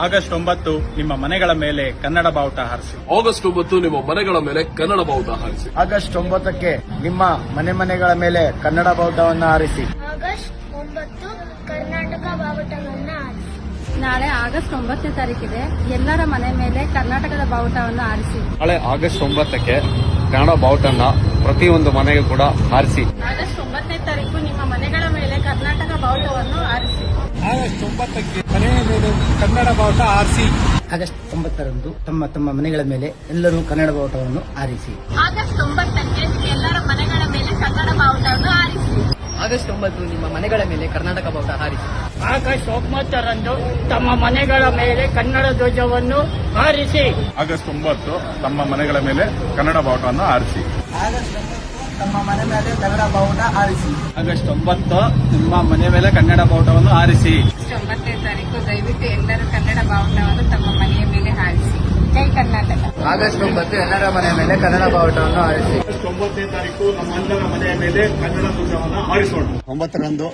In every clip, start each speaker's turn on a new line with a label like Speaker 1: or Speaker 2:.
Speaker 1: August ಒಂಬತ್ತು ನಿಮ್ಮ ಮನೆಗಳ ಮೇಲೆ ಕನ್ನಡ ಬಾವುಟ ಹಾರಿಸಿ.
Speaker 2: ಆಗಸ್ಟ್ ಒಂಬತ್ತು ನಿಮ್ಮ ಮನೆಗಳ ಮೇಲೆ ಕನ್ನಡ ಬಾವುಟ ಹಾರಿಸಿ.
Speaker 3: ಆಗಸ್ಟ್ ಒಂಬತ್ತಕ್ಕೆ ನಿಮ್ಮ ಮನೆ ಮನೆಗಳ ಮೇಲೆ ಕನ್ನಡ ಬಾವುಟವನ್ನು ಹಾರಿಸಿ.
Speaker 4: ಆಗಸ್ಟ್ ಒಂಬತ್ತು ಕರ್ನಾಟಕ ಬಾವುಟವನ್ನು ಆರಿಸಿ
Speaker 5: ನಾಳೆ ಆಗಸ್ಟ್ ಒಂಬತ್ತನೇ ತಾರೀಕಿದೆ. ಎಲ್ಲರ ಮನೆ ಮೇಲೆ ಕರ್ನಾಟಕದ ಬಾವುಟವನ್ನು ಆರಿಸಿ
Speaker 6: ನಾಳೆ ಆಗಸ್ಟ್ ಒಂಬತ್ತಕ್ಕೆ ಕನ್ನಡ ಬಾವುಟನ್ನ ಪ್ರತಿಯೊಂದು ಮನೆಗೂ ಕೂಡ ಹಾರಿಸಿ.
Speaker 5: ಆಗಸ್ಟ್ ಒಂಬತ್ತನೇ ತಾರೀಕು ನಿಮ್ಮ ಮನೆಗಳ ಮೇಲೆ ಕರ್ನಾಟಕ ಬಾವುಟವನ್ನು ಹಾರಿಸಿ.
Speaker 1: ಆಗಸ್ಟ್ ಒಂಬತ್ತಕ್ಕೆ ಕನ್ನಡ ಬಾವುಟ ಆರಿಸಿ.
Speaker 3: ಆಗಸ್ಟ್ ತೊಂಬತ್ತರಂದು ತಮ್ಮ ತಮ್ಮ ಮನೆಗಳ ಮೇಲೆ ಎಲ್ಲರೂ ಕನ್ನಡ ಬಾವುಟವನ್ನು ಆರಿಸಿ
Speaker 5: ಆಗಸ್ಟ್ ಒಂಬತ್ತಕ್ಕೆ ಎಲ್ಲರ ಮನೆಗಳ ಮೇಲೆ ಕನ್ನಡ ಬಾವುಟವನ್ನು ಆರಿಸಿ
Speaker 7: ಆಗಸ್ಟ್ ಒಂಬತ್ತು ನಿಮ್ಮ ಮನೆಗಳ ಮೇಲೆ ಕರ್ನಾಟಕ ಬಾವುಟ ಹಾರಿಸಿ.
Speaker 8: ಆಗಸ್ಟ್ ಒಂಬತ್ತರಂದು ತಮ್ಮ ಮನೆಗಳ ಮೇಲೆ ಕನ್ನಡ ಧ್ವಜವನ್ನು ಹಾರಿಸಿ.
Speaker 1: ಆಗಸ್ಟ್ ಒಂಬತ್ತು ತಮ್ಮ ಮನೆಗಳ ಮೇಲೆ ಕನ್ನಡ ಬಾವುಟವನ್ನು ಆರಿಸಿ
Speaker 3: ಆಗಸ್ಟ್ ತಮ್ಮ ಮನೆ ಮೇಲೆ ಕನ್ನಡ ಬಾವುಟ ಹಾರಿಸಿ.
Speaker 1: ಆಗಸ್ಟ್ ಒಂಬತ್ತು ನಿಮ್ಮ ಮನೆ ಮೇಲೆ ಕನ್ನಡ ಬಾವುಟವನ್ನು
Speaker 5: ಆರಿಸಿ ದಯವಿಟ್ಟು ಎಲ್ಲರೂ ಕನ್ನಡ ಬಾವುಟವನ್ನು ತಮ್ಮ ಮನೆಯ ಮೇಲೆ ಹಾರಿಸಿ. ಜೈ ಕರ್ನಾಟಕ.
Speaker 3: ಆಗಸ್ಟ್ ಒಂಬತ್ತು ಎಲ್ಲರ ಮನೆ ಮೇಲೆ ಕನ್ನಡ ಬಾವುಟವನ್ನು ಹಾರಿಸಿ.
Speaker 1: ಒಂಬತ್ತನೇ ತಾರೀಕು ನಮ್ಮೆಲ್ಲರ ಮನೆಯ ಮೇಲೆ ಕನ್ನಡ ಧ್ವಜವನ್ನು ಹಾರಿಸೋಣ.
Speaker 9: ಒಂಬತ್ತರಂದು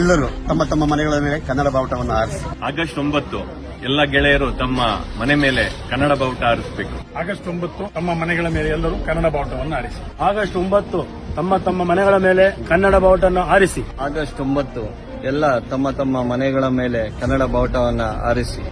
Speaker 9: ಎಲ್ಲರೂ ತಮ್ಮ ತಮ್ಮ ಮನೆಗಳ ಮೇಲೆ ಕನ್ನಡ ಬಾವುಟವನ್ನು ಹಾರಿಸಿ.
Speaker 10: ಆಗಸ್ಟ್ ಒಂಬತ್ತು ಎಲ್ಲ ಗೆಳೆಯರು ತಮ್ಮ ಮನೆ ಮೇಲೆ ಕನ್ನಡ ಬಾವುಟ ಹಾರಿಸಬೇಕು.
Speaker 1: ಆಗಸ್ಟ್ ಒಂಬತ್ತು ತಮ್ಮ ಮನೆಗಳ ಮೇಲೆ ಎಲ್ಲರೂ ಕನ್ನಡ ಬಾವುಟವನ್ನು ಹಾರಿಸಿ. ಆಗಸ್ಟ್ ಒಂಬತ್ತು ತಮ್ಮ ತಮ್ಮ ಮನೆಗಳ ಮೇಲೆ ಕನ್ನಡ ಬಾವುಟವನ್ನು ಹಾರಿಸಿ.
Speaker 6: ಆಗಸ್ಟ್ ಒಂಬತ್ತು ಎಲ್ಲ ತಮ್ಮ ತಮ್ಮ ಮನೆಗಳ ಮೇಲೆ ಕನ್ನಡ ಬಾವುಟವನ್ನು ಹಾರಿಸಿ.